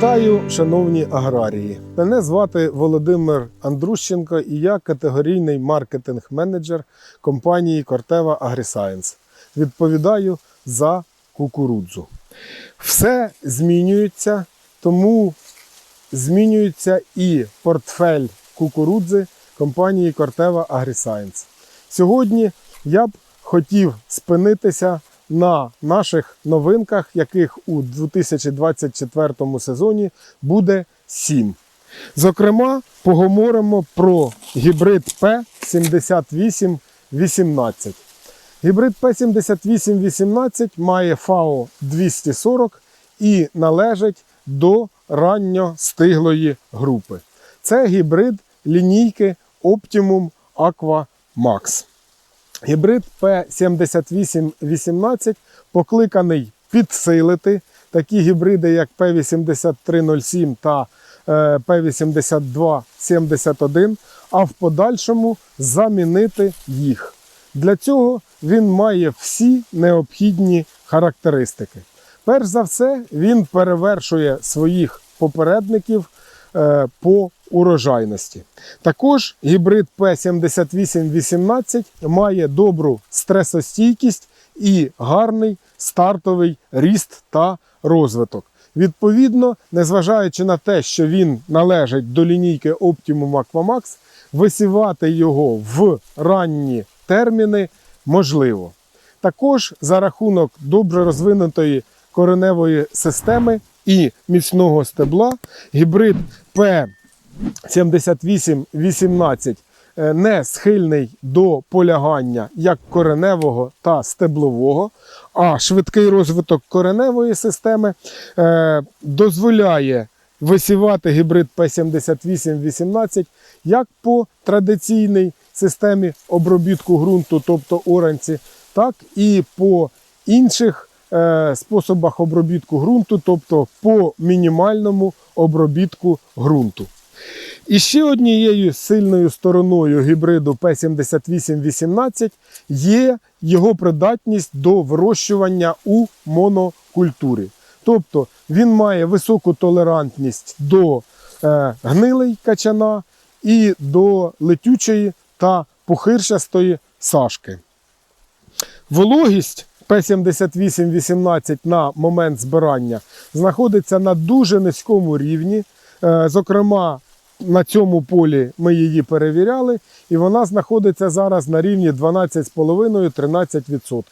Вітаю, шановні аграрії! Мене звати Володимир Андрущенко і я категорійний маркетинг-менеджер компанії Кортева Агрісайенс. Відповідаю за кукурудзу. Все змінюється, тому змінюється і портфель кукурудзи компанії Кортева Агрісайенс. Сьогодні я б хотів спинитися на наших новинках, яких у 2024 сезоні буде 7. Зокрема, поговоримо про гібрид P7818. Гібрид P7818 має ФАО 240 і належить до ранньостиглої групи. Це гібрид лінійки Optimum Aqua Max. Гібрид P7818 покликаний підсилити такі гібриди, як P8307 та е, P8271, а в подальшому замінити їх. Для цього він має всі необхідні характеристики. Перш за все, він перевершує своїх попередників е, по урожайності. Також гібрид P7818 має добру стресостійкість і гарний стартовий ріст та розвиток. Відповідно, незважаючи на те, що він належить до лінійки Optimum Aquamax, висівати його в ранні терміни можливо. Також за рахунок добре розвинутої кореневої системи і міцного стебла. Гібрид P7818 е, не схильний до полягання як кореневого та стеблового, а швидкий розвиток кореневої системи е, дозволяє висівати гібрид P7818 як по традиційній системі обробітку ґрунту, тобто оранці, так і по інших способах обробітку ґрунту, тобто по мінімальному обробітку ґрунту. І ще однією сильною стороною гібриду P7818 є його придатність до вирощування у монокультурі. Тобто він має високу толерантність до е, гнилий качана і до летючої та пухирчастої сашки. Вологість P7818 на момент збирання знаходиться на дуже низькому рівні. Е, Зокрема, на цьому полі ми її перевіряли, і вона знаходиться зараз на рівні 12,5-13%.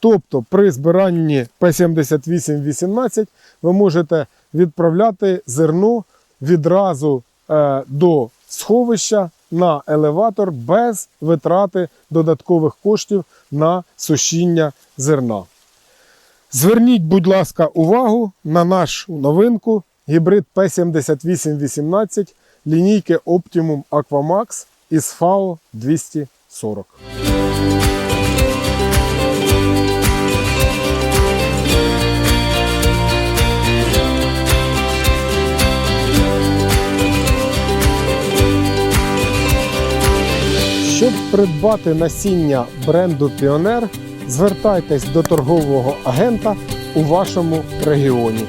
Тобто при збиранні P7818 ви можете відправляти зерно відразу е, до сховища на елеватор без витрати додаткових коштів на сушіння зерна. Зверніть, будь ласка, увагу на нашу новинку гібрид P7818 лінійки Optimum Aquamax із FAO 240. Щоб придбати насіння бренду Піонер, звертайтесь до торгового агента у вашому регіоні.